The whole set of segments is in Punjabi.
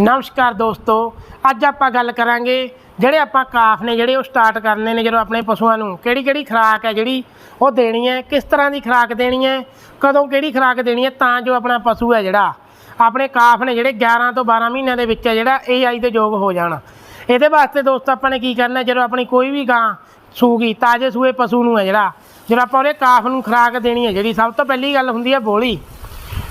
ਨਮਸਕਾਰ ਦੋਸਤੋ, ਅੱਜ ਆਪਾਂ ਗੱਲ ਕਰਾਂਗੇ ਜਿਹੜੇ ਆਪਾਂ ਕਾਫ ਨੇ, ਜਿਹੜੇ ਉਹ ਸਟਾਰਟ ਕਰਨੇ ਨੇ ਜਦੋਂ ਆਪਣੇ ਪਸ਼ੂਆਂ ਨੂੰ। ਕਿਹੜੀ ਕਿਹੜੀ ਖੁਰਾਕ ਹੈ ਜਿਹੜੀ ਉਹ ਦੇਣੀ ਹੈ, ਕਿਸ ਤਰ੍ਹਾਂ ਦੀ ਖੁਰਾਕ ਦੇਣੀ ਹੈ, ਕਦੋਂ ਕਿਹੜੀ ਖੁਰਾਕ ਦੇਣੀ ਹੈ, ਤਾਂ ਜੋ ਆਪਣਾ ਪਸ਼ੂ ਹੈ ਜਿਹੜਾ, ਆਪਣੇ ਕਾਫ ਨੇ ਜਿਹੜੇ 11 ਤੋਂ 12 ਮਹੀਨਿਆਂ ਦੇ ਵਿੱਚ ਹੈ ਜਿਹੜਾ AI ਦੇ ਯੋਗ ਹੋ ਜਾਣ। ਇਹਦੇ ਵਾਸਤੇ ਦੋਸਤ, ਆਪਾਂ ਨੇ ਕੀ ਕਰਨਾ, ਜਦੋਂ ਆਪਣੀ ਕੋਈ ਵੀ ਗਾਂ ਸੂਗੀ, ਤਾਜ਼ੇ ਸੂਏ ਪਸ਼ੂ ਨੂੰ ਹੈ ਜਿਹੜਾ, ਜਦੋਂ ਆਪਾਂ ਉਹਦੇ ਕਾਫ ਨੂੰ ਖੁਰਾਕ ਦੇਣੀ ਹੈ, ਜਿਹੜੀ ਸਭ ਤੋਂ ਪਹਿਲੀ ਗੱਲ ਹੁੰਦੀ ਹੈ ਬੋਲੀ।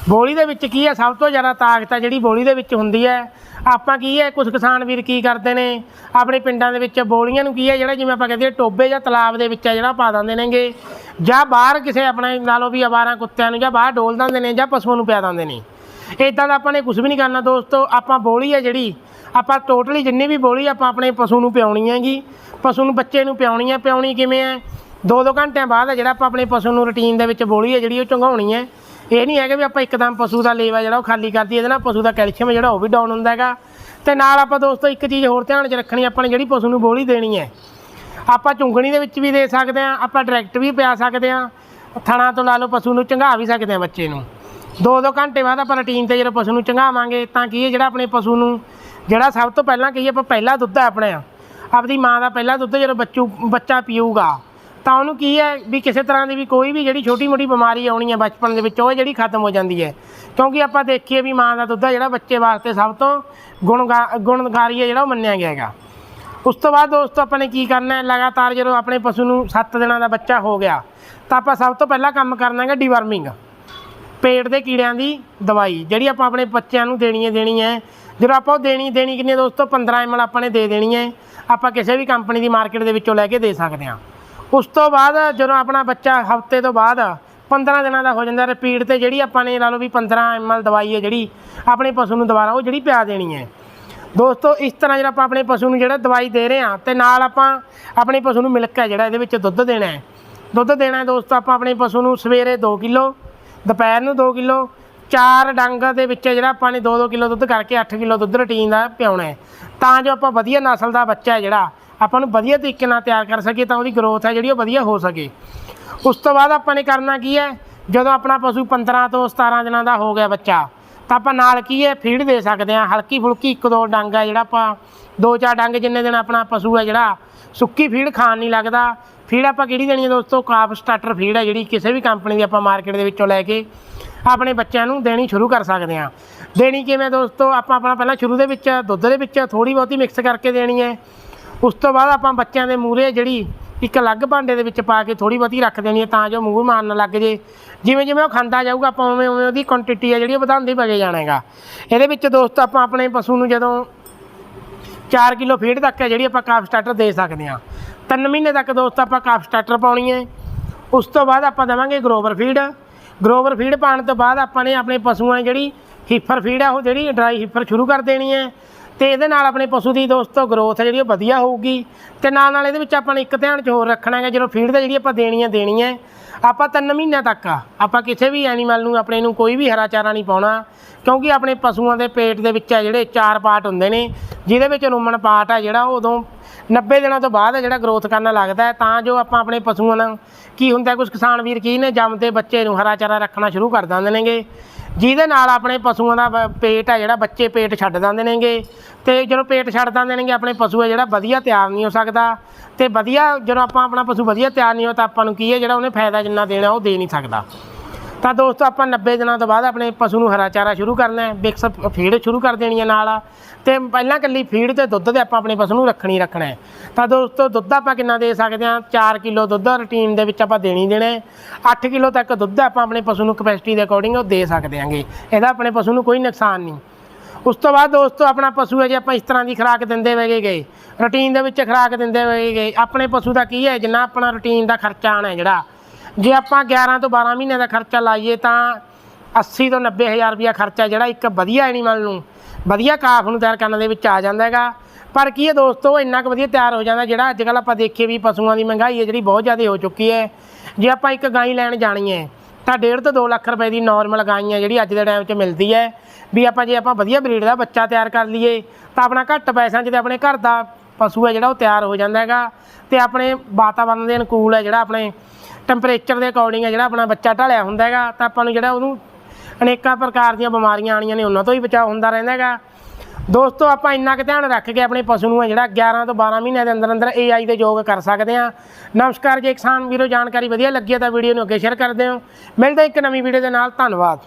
ਬੋਲੀ ਦੇ ਵਿੱਚ ਕੀ ਹੈ? ਸਭ ਤੋਂ ਜ਼ਿਆਦਾ ਤਾਕਤ ਹੈ ਜਿਹੜੀ ਬੋਲੀ ਦੇ ਵਿੱਚ ਹੁੰਦੀ ਹੈ। ਆਪਾਂ ਕੀ ਹੈ ਕੁਝ ਕਿਸਾਨ ਵੀਰ ਕੀ ਕਰਦੇ ਨੇ? ਆਪਣੇ ਪਿੰਡਾਂ ਦੇ ਵਿੱਚ ਬੋਲੀਆਂ ਨੂੰ ਕੀ ਹੈ, ਜਿਹੜਾ ਜਿਵੇਂ ਆਪਾਂ ਕਹਿੰਦੇ ਹਾਂ ਟੋਬੇ ਜਾਂ ਤਲਾਬ ਦੇ ਵਿੱਚ ਹੈ, ਜਿਹੜਾ ਪਾ ਦਿੰਦੇ ਨੇਗੇ। ਜਾਂ ਬਾਹਰ ਕਿਸੇ ਆਪਣੇ ਨਾਲੋਂ ਵੀ ਅਵਾਰਾ ਕੁੱਤਿਆਂ ਨੂੰ ਜਾਂ ਬਾਹਰ ਡੋਲ ਦਿੰਦੇ ਨੇ ਜਾਂ ਪਸ਼ੂਆਂ ਨੂੰ ਪਿਆ ਦਿੰਦੇ ਨੇ। ਇਦਾਂ ਦਾ ਆਪਾਂ ਨੇ ਕੁਝ ਵੀ ਨਹੀਂ ਕਰਨਾ ਦੋਸਤੋ, ਆਪਾਂ ਬੋਲੀ ਹੈ ਜਿਹੜੀ, ਆਪਾਂ ਟੋਟਲੀ ਜਿੰਨੀ ਵੀ ਬੋਲੀ ਆਪਾਂ ਆਪਣੇ ਪਸ਼ੂ ਨੂੰ ਪਿਆਉਣੀ ਹੈਗੀ। ਪਸ਼ੂ ਨੂੰ ਬੱਚੇ ਨੂੰ ਪਿਆਉਣੀ ਹੈ, ਪਿਆਉਣੀ ਕਿਵੇਂ ਹੈ? ਦੋ ਦੋ ਘੰਟਿਆਂ ਬਾਅਦ ਹੈ ਜਿਹੜਾ ਆਪਾਂ ਆਪਣੇ ਪਸ਼ੂ ਨੂੰ ਰੁਟੀਨ ਦੇ ਵਿੱਚ ਬੋਲੀ ਹੈ, ਜਿਹੜੀ ਉਹ ਚੰਗਾਉਣੀ ਹੈ। ਇਹ ਨਹੀਂ ਹੈਗਾ ਵੀ ਆਪਾਂ ਇੱਕਦਮ ਪਸ਼ੂ ਦਾ ਲੇਵਾ ਜਿਹੜਾ ਉਹ ਖਾਲੀ ਕਰਦੀ ਇਹਦੇ ਨਾਲ ਪਸ਼ੂ ਦਾ ਕੈਲਸ਼ੀਅਮ ਜਿਹੜਾ ਉਹ ਵੀ ਡਾਊਨ ਹੁੰਦਾ ਹੈਗਾ। ਤੇ ਨਾਲ ਆਪਾਂ ਦੋਸਤੋ ਇੱਕ ਚੀਜ਼ ਹੋਰ ਧਿਆਨ 'ਚ ਰੱਖਣੀ, ਆਪਾਂ ਨੇ ਜਿਹੜੀ ਪਸ਼ੂ ਨੂੰ ਬੋਲੀ ਦੇਣੀ ਹੈ, ਆਪਾਂ ਚੁੰਗਣੀ ਦੇ ਵਿੱਚ ਵੀ ਦੇ ਸਕਦੇ ਹਾਂ, ਆਪਾਂ ਡਾਇਰੈਕਟ ਵੀ ਪਿਆ ਸਕਦੇ ਹਾਂ, ਥਣਾ ਤੋਂ ਲਾ ਲਓ ਪਸ਼ੂ ਨੂੰ ਚੰਗਾ ਵੀ ਸਕਦੇ ਹਾਂ ਬੱਚੇ ਨੂੰ। ਦੋ ਦੋ ਘੰਟੇ ਬਾਅਦ ਆਪਾਂ ਰੂਟੀਨ ਤੇ ਜਦੋਂ ਪਸ਼ੂ ਨੂੰ ਚੰਗਾਵਾਂਗੇ, ਤਾਂ ਕੀ ਹੈ ਜਿਹੜਾ ਆਪਣੇ ਪਸ਼ੂ ਨੂੰ, ਜਿਹੜਾ ਸਭ ਤੋਂ ਪਹਿਲਾਂ ਕੀ ਆਪਾਂ ਪਹਿਲਾ ਦੁੱਧ ਹੈ ਆਪਣੇ, ਆਪਦੀ ਮਾਂ ਦਾ ਪਹਿਲਾ ਦੁੱਧ ਜਦੋਂ ਬੱਚੂ, ਬੱਚਾ ਪੀਊਗਾ ਤਾਂ ਉਹਨੂੰ ਕੀ ਹੈ ਵੀ ਕਿਸੇ ਤਰ੍ਹਾਂ ਦੀ ਵੀ ਕੋਈ ਵੀ ਜਿਹੜੀ ਛੋਟੀ ਮੋਟੀ ਬਿਮਾਰੀ ਆਉਣੀ ਹੈ ਬਚਪਨ ਦੇ ਵਿੱਚ, ਉਹ ਜਿਹੜੀ ਖਤਮ ਹੋ ਜਾਂਦੀ ਹੈ। ਕਿਉਂਕਿ ਆਪਾਂ ਦੇਖੀਏ ਵੀ ਮਾਂ ਦਾ ਦੁੱਧ ਹੈ ਜਿਹੜਾ ਬੱਚੇ ਵਾਸਤੇ ਸਭ ਤੋਂ ਗੁਣਗਾ, ਗੁਣਕਾਰੀ ਹੈ ਜਿਹੜਾ ਉਹ ਮੰਨਿਆ ਗਿਆ ਹੈਗਾ। ਉਸ ਤੋਂ ਬਾਅਦ ਦੋਸਤੋ ਆਪਾਂ ਨੇ ਕੀ ਕਰਨਾ ਹੈ? ਲਗਾਤਾਰ ਜਦੋਂ ਆਪਣੇ ਪਸ਼ੂ ਨੂੰ 7 ਦਿਨਾਂ ਦਾ ਬੱਚਾ ਹੋ ਗਿਆ, ਤਾਂ ਆਪਾਂ ਸਭ ਤੋਂ ਪਹਿਲਾਂ ਕੰਮ ਕਰਨਾ ਹੈਗਾ ਡੀਵਰਮਿੰਗ ਪੇਟ ਦੇ ਕੀੜਿਆਂ ਦੀ ਦਵਾਈ, ਜਿਹੜੀ ਆਪਾਂ ਆਪਣੇ ਬੱਚਿਆਂ ਨੂੰ ਦੇਣੀ ਹੈ ਦੇਣੀ ਹੈ। ਜਦੋਂ ਆਪਾਂ ਉਹ ਦੇਣੀ ਦੇਣੀ ਕਿੰਨੀ ਹੈ ਦੋਸਤੋ? 15 ml ਆਪਾਂ ਨੇ ਦੇ ਦੇਣੀ ਹੈ। ਆਪਾਂ ਕਿਸੇ ਵੀ ਕੰਪਨੀ ਦੀ ਮਾਰਕੀਟ ਦੇ ਵਿੱਚੋਂ ਲੈ ਕੇ ਦੇ ਸਕਦੇ ਹਾਂ। ਉਸ ਤੋਂ ਬਾਅਦ ਜਦੋਂ ਆਪਣਾ ਬੱਚਾ ਹਫ਼ਤੇ ਤੋਂ ਬਾਅਦ 15 ਦਿਨਾਂ ਦਾ ਹੋ ਜਾਂਦਾ ਰਿਪੀਟ ਤੇ ਜਿਹੜੀ ਆਪਾਂ ਨੇ ਲਾ ਲਓ ਵੀ 15 ml ਦਵਾਈ ਹੈ ਜਿਹੜੀ ਆਪਣੇ ਪਸ਼ੂ ਨੂੰ ਦੁਬਾਰਾ ਉਹ ਜਿਹੜੀ ਪਿਆ ਦੇਣੀ ਹੈ। ਦੋਸਤੋ, ਇਸ ਤਰ੍ਹਾਂ ਜਿਹੜਾ ਆਪਾਂ ਆਪਣੇ ਪਸ਼ੂ ਨੂੰ ਜਿਹੜਾ ਦਵਾਈ ਦੇ ਰਹੇ ਹਾਂ ਤੇ ਨਾਲ ਆਪਾਂ ਆਪਣੇ ਪਸ਼ੂ ਨੂੰ ਮਿਲਕ ਹੈ ਜਿਹੜਾ ਇਹਦੇ ਵਿੱਚ ਦੁੱਧ ਦੇਣਾ ਹੈ। ਦੁੱਧ ਦੇਣਾ ਦੋਸਤੋ, ਆਪਾਂ ਆਪਣੇ ਪਸ਼ੂ ਨੂੰ ਸਵੇਰੇ 2 ਕਿਲੋ, ਦੁਪਹਿਰ ਨੂੰ 2 ਕਿਲੋ, ਚਾਰ ਡੰਗ ਦੇ ਵਿੱਚ ਜਿਹੜਾ ਆਪਾਂ ਨੇ 2-2 ਕਿਲੋ ਦੁੱਧ ਕਰਕੇ 8 ਕਿਲੋ ਦੁੱਧ ਰੁਟੀਨ ਦਾ ਪਿਆਉਣਾ ਹੈ। ਤਾਂ ਜੋ ਆਪਾਂ ਵਧੀਆ ਨਸਲ ਦਾ ਬੱਚਾ ਜਿਹੜਾ ਆਪਾਂ ਨੂੰ ਵਧੀਆ ਤਰੀਕੇ ਨਾਲ ਤਿਆਰ ਕਰ ਸਕੀਏ ਤਾਂ ਉਹਦੀ ਗਰੋਥ ਹੈ ਜਿਹੜੀ ਉਹ ਵਧੀਆ ਹੋ ਸਕੇ। ਉਸ ਤੋਂ ਬਾਅਦ ਆਪਾਂ ਨੇ ਕਰਨਾ ਕੀ ਹੈ, ਜਦੋਂ ਆਪਣਾ ਪਸ਼ੂ 15 ਤੋਂ 17 ਦਿਨਾਂ ਦਾ ਹੋ ਗਿਆ ਬੱਚਾ, ਤਾਂ ਆਪਾਂ ਨਾਲ ਕੀ ਹੈ ਫੀਡ ਦੇ ਸਕਦੇ ਹਾਂ। ਹਲਕੀ ਫੁਲਕੀ ਇੱਕ ਦੋ ਡੰਗ ਹੈ ਜਿਹੜਾ ਆਪਾਂ, ਦੋ ਚਾਰ ਡੰਗ ਜਿੰਨੇ ਦਿਨ ਆਪਣਾ ਪਸ਼ੂ ਹੈ ਜਿਹੜਾ, ਸੁੱਕੀ ਫੀਡ ਖਾਣ ਨਹੀਂ ਲੱਗਦਾ। ਫੀਡ ਆਪਾਂ ਕਿਹੜੀ ਦੇਣੀ ਹੈ ਦੋਸਤੋ? ਕਾਫ ਸਟਾਰਟਰ ਫੀਡ ਹੈ ਜਿਹੜੀ ਕਿਸੇ ਵੀ ਕੰਪਨੀ ਦੀ ਆਪਾਂ ਮਾਰਕੀਟ ਦੇ ਵਿੱਚੋਂ ਲੈ ਕੇ ਆਪਣੇ ਬੱਚਿਆਂ ਨੂੰ ਦੇਣੀ ਸ਼ੁਰੂ ਕਰ ਸਕਦੇ ਹਾਂ। ਦੇਣੀ ਕਿਵੇਂ ਦੋਸਤੋ? ਆਪਾਂ ਆਪਣਾ ਪਹਿਲਾਂ ਸ਼ੁਰੂ ਦੇ ਵਿੱਚ, ਦੁੱਧ ਦੇ ਵਿੱਚ ਥੋੜੀ ਬਹੁਤੀ ਮਿਕਸ ਕਰਕੇ ਦੇਣੀ ਹੈ। ਉਸ ਤੋਂ ਬਾਅਦ ਆਪਾਂ ਬੱਚਿਆਂ ਦੇ ਮੂਹਰੇ ਜਿਹੜੀ ਇੱਕ ਅਲੱਗ ਭਾਂਡੇ ਦੇ ਵਿੱਚ ਪਾ ਕੇ ਥੋੜੀ ਬਹੁਤੀ ਰੱਖ ਦੇਣੀ ਹੈ ਤਾਂ ਜੋ ਮੂੰਹ ਮਾਰਨ ਲੱਗ ਜੇ। ਜਿਵੇਂ ਜਿਵੇਂ ਉਹ ਖਾਂਦਾ ਜਾਊਗਾ, ਆਪਾਂ ਉਵੇਂ ਉਵੇਂ ਉਹਦੀ ਕੁਆਂਟੀਟੀ ਹੈ ਜਿਹੜੀ ਉਹ ਵਧਾਉਂਦੇ ਵਗੇ ਜਾਣਾ ਹੈਗਾ ਇਹਦੇ ਵਿੱਚ ਦੋਸਤੋ ਆਪਾਂ ਆਪਣੇ ਪਸ਼ੂ ਨੂੰ ਜਦੋਂ 4 ਕਿਲੋ ਫੀਡ ਤੱਕ ਹੈ ਜਿਹੜੀ ਆਪਾਂ ਕਾਫ ਸਟਾਰਟਰ ਦੇ ਸਕਦੇ ਹਾਂ। ਤਿੰਨ ਮਹੀਨੇ ਤੱਕ ਦੋਸਤੋ ਆਪਾਂ ਕਾਫ ਸਟਾਰਟਰ ਪਾਉਣੀ ਹੈ। ਉਸ ਤੋਂ ਬਾਅਦ ਆਪਾਂ ਦੇਵਾਂਗੇ ਗਰੋਵਰ ਫੀਡ ਗਰੋਵਰ ਫੀਡ ਪਾਉਣ ਤੋਂ ਬਾਅਦ ਆਪਾਂ ਨੇ ਆਪਣੇ ਪਸ਼ੂਆਂ ਦੀ ਜਿਹੜੀ ਹੀਫਰ ਫੀਡ ਆ, ਉਹ ਜਿਹੜੀ ਡਰਾਈ ਹੀਫਰ ਸ਼ੁਰੂ ਕਰ ਦੇਣੀ ਹੈ। ਤੇ ਇਹਦੇ ਨਾਲ ਆਪਣੇ ਪਸ਼ੂ ਦੀ ਦੋਸਤੋ ਗਰੋਥ ਹੈ ਜਿਹੜੀ ਉਹ ਵਧੀਆ ਹੋਊਗੀ ਤੇ ਨਾਲ ਨਾਲ ਇਹਦੇ ਵਿੱਚ ਆਪਾਂ ਨੇ ਇੱਕ ਧਿਆਨ 'ਚ ਹੋਰ ਰੱਖਣਾ ਹੈ ਜਦੋਂ ਫੀਡ ਦਾ ਜਿਹੜੀ ਆਪਾਂ ਦੇਣੀ ਹੈ ਦੇਣੀ ਹੈ, ਆਪਾਂ ਤਿੰਨ ਮਹੀਨਿਆਂ ਤੱਕ ਆ, ਆਪਾਂ ਕਿਸੇ ਵੀ ਐਨੀਮਲ ਨੂੰ, ਆਪਣੇ ਨੂੰ ਕੋਈ ਵੀ ਹਰਾ ਚਾਰਾ ਨਹੀਂ ਪਾਉਣਾ, ਕਿਉਂਕਿ ਆਪਣੇ ਪਸ਼ੂਆਂ ਦੇ ਪੇਟ ਦੇ ਵਿੱਚ ਹੈ ਜਿਹੜੇ ਚਾਰ ਪਾਰਟ ਹੁੰਦੇ ਨੇ, ਜਿਹਦੇ ਵਿੱਚ ਰੂਮਨ ਪਾਰਟ ਆ ਜਿਹੜਾ ਉਹ ਉਦੋਂ 90 ਦਿਨਾਂ ਤੋਂ ਬਾਅਦ ਜਿਹੜਾ ਗਰੋਥ ਕਰਨ ਲੱਗਦਾ ਤਾਂ ਜੋ ਆਪਾਂ ਆਪਣੇ ਪਸ਼ੂਆਂ ਨੂੰ ਕੀ ਹੁੰਦਾ ਕੁਝ ਕਿਸਾਨ ਵੀਰ ਕੀ ਨੇ ਜੰਮਦੇ ਬੱਚੇ ਨੂੰ ਹਰਾ ਚਾਰਾ ਰੱਖਣਾ ਸ਼ੁਰੂ ਕਰ ਦਿੰਦੇ ਨੇਗੇ। ਜਿਹਦੇ ਨਾਲ ਆਪਣੇ ਪਸ਼ੂਆਂ ਦਾ ਬ- ਪੇਟ ਹੈ ਜਿਹੜਾ, ਬੱਚੇ ਪੇਟ ਛੱਡ ਦਿੰਦੇ ਨੇਗੇ। ਤੇ ਜਦੋਂ ਪੇਟ ਛੱਡ ਦਿੰਦੇ ਨੇਗੇ, ਆਪਣੇ ਪਸ਼ੂ ਹੈ ਜਿਹੜਾ ਵਧੀਆ ਤਿਆਰ ਨਹੀਂ ਹੋ ਸਕਦਾ। ਤੇ ਵਧੀਆ ਜਦੋਂ ਆਪਾਂ ਆਪਣਾ ਪਸ਼ੂ ਵਧੀਆ ਤਿਆਰ ਨਹੀਂ ਹੋ, ਤਾਂ ਆਪਾਂ ਨੂੰ ਕੀ ਹੈ ਜਿਹੜਾ ਉਹਨੇ ਫਾਇਦਾ ਜਿੰਨਾ ਦੇਣਾ, ਉਹ ਦੇ ਨਹੀਂ ਸਕਦਾ। ਤਾਂ ਦੋਸਤੋ ਆਪਾਂ 90 ਦਿਨਾਂ ਤੋਂ ਬਾਅਦ ਆਪਣੇ ਪਸ਼ੂ ਨੂੰ ਹਰਾ ਚਾਰਾ ਸ਼ੁਰੂ ਕਰਨਾ ਹੈ। ਮਿਕਸ ਫੀਡ ਸ਼ੁਰੂ ਕਰ ਦੇਣੀ ਹੈ ਨਾਲ। ਤੇ ਪਹਿਲਾਂ ਇਕੱਲੀ ਫੀਡ ਤੇ ਦੁੱਧ ਤੇ ਆਪਾਂ ਆਪਣੇ ਪਸ਼ੂ ਨੂੰ ਰੱਖਣੀ ਰੱਖਣਾ ਹੈ। ਤਾਂ ਦੋਸਤੋ ਦੁੱਧ ਆਪਾਂ ਕਿੰਨਾ ਦੇ ਸਕਦੇ ਹਾਂ? 4 ਕਿਲੋ ਦੁੱਧ ਰੂਟੀਨ ਦੇ ਵਿੱਚ ਆਪਾਂ ਦੇਣੀ ਦੇਣਾ ਹੈ। 8 ਕਿਲੋ ਤੱਕ ਦੁੱਧ ਆਪਾਂ ਆਪਣੇ ਪਸ਼ੂ ਨੂੰ ਕਪੈਸਿਟੀ ਦੇ ਅਕੋਰਡਿੰਗ ਉਹ ਦੇ ਸਕਦੇ ਹਾਂਗੇ। ਇਹਦਾ ਆਪਣੇ ਪਸ਼ੂ ਨੂੰ ਕੋਈ ਨੁਕਸਾਨ ਨਹੀਂ। ਉਸ ਤੋਂ ਬਾਅਦ ਦੋਸਤੋ ਆਪਣਾ ਪਸ਼ੂ ਹੈ ਜੇ ਆਪਾਂ ਇਸ ਤਰ੍ਹਾਂ ਦੀ ਖੁਰਾਕ ਦਿੰਦੇ ਵਗੇ ਗਏ ਰੂਟੀਨ ਦੇ ਵਿੱਚ ਖੁਰਾਕ ਦਿੰਦੇ ਵਗੇ ਗਏ, ਆਪਣੇ ਪਸ਼ੂ ਦਾ ਕੀ ਹੈ? ਜਿੰਨਾ ਆਪਣਾ ਰੂਟੀਨ ਦਾ ਖਰਚਾ ਆਣਾ ਹੈ ਜਿਹੜਾ। ਜੇ ਆਪਾਂ 11 ਤੋਂ 12 ਮਹੀਨੇ ਦਾ ਖਰਚਾ ਲਾਈਏ ਤਾਂ 80 ਤੋਂ 90 ਹਜ਼ਾਰ ਰੁਪਇਆ ਖਰਚਾ ਜਿਹੜਾ ਇੱਕ ਵਧੀਆ ਐਨੀਮਲ ਨੂੰ, ਵਧੀਆ ਕਾਫ ਨੂੰ ਤਿਆਰ ਕਰਨ ਦੇ ਵਿੱਚ ਆ ਜਾਂਦਾ ਹੈਗਾ। ਪਰ ਕੀ ਹੈ ਦੋਸਤੋ, ਇੰਨਾ ਕੁ ਵਧੀਆ ਤਿਆਰ ਹੋ ਜਾਂਦਾ ਜਿਹੜਾ ਅੱਜ ਕੱਲ੍ਹ ਆਪਾਂ ਦੇਖੀਏ ਵੀ ਪਸ਼ੂਆਂ ਦੀ ਮਹਿੰਗਾਈ ਹੈ ਜਿਹੜੀ ਬਹੁਤ ਜ਼ਿਆਦਾ ਹੋ ਚੁੱਕੀ ਹੈ। ਜੇ ਆਪਾਂ ਇੱਕ ਗਾਈ ਲੈਣ ਜਾਣੀ ਹੈ, ਤਾਂ 1.5 ਤੋਂ 2 ਲੱਖ ਰੁਪਏ ਦੀ ਨਾਰਮਲ ਗਾਈ ਹੈ ਜਿਹੜੀ ਅੱਜ ਦੇ ਟਾਈਮ 'ਚ ਮਿਲਦੀ ਹੈ। ਵੀ ਆਪਾਂ ਜੇ ਆਪਾਂ ਵਧੀਆ ਬਰੀਡ ਦਾ ਬੱਚਾ ਤਿਆਰ ਕਰ ਲਈਏ, ਤਾਂ ਆਪਣਾ ਘੱਟ ਪੈਸਿਆਂ 'ਚ ਤੇ ਆਪਣੇ ਘਰ ਦਾ ਪਸ਼ੂ ਹੈ ਜਿਹੜਾ ਉਹ ਤਿਆਰ ਹੋ ਜਾਂਦਾ ਹੈਗਾ। ਤੇ ਆਪਣੇ ਵਾਤਾਵਰਣ ਦੇ ਅਨੁਕੂਲ ਹੈ ਜਿਹੜਾ ਆਪਣੇ ਟੈਂਪਰੇਚਰ ਦੇ ਅਕੋਰਡਿੰਗ ਹੈ ਜਿਹੜਾ ਆਪਣਾ ਬੱਚਾ ਢਲਿਆ ਹੁੰਦਾ ਹੈਗਾ, ਤਾਂ ਆਪਾਂ ਨੂੰ ਜਿਹੜਾ ਉਹਨੂੰ ਅਨੇਕਾਂ ਪ੍ਰਕਾਰ ਦੀਆਂ ਬਿਮਾਰੀਆਂ ਆਣੀਆਂ ਨੇ, ਉਹਨਾਂ ਤੋਂ ਹੀ ਬਚਾਅ ਹੁੰਦਾ ਰਹਿੰਦਾ ਹੈਗਾ। ਦੋਸਤੋ, ਆਪਾਂ ਇੰਨਾ ਕੁ ਧਿਆਨ ਰੱਖ ਕੇ ਆਪਣੇ ਪਸ਼ੂ ਨੂੰ ਹੈ ਜਿਹੜਾ 11 ਤੋਂ 12 ਮਹੀਨਿਆਂ ਦੇ ਅੰਦਰ ਅੰਦਰ AI ਦੇ ਯੋਗ ਕਰ ਸਕਦੇ ਆ ਨਮਸਕਾਰ, ਜੇ ਕਿਸਾਨ ਵੀਰੋ, ਜਾਣਕਾਰੀ ਵਧੀਆ ਲੱਗੀ ਹੈ ਤਾਂ ਵੀਡੀਓ ਨੂੰ ਅੱਗੇ ਸ਼ੇਅਰ ਕਰ ਦਿਓ। ਮਿਲਦੇ ਇੱਕ ਨਵੀਂ ਵੀਡੀਓ ਦੇ ਨਾਲ। ਧੰਨਵਾਦ।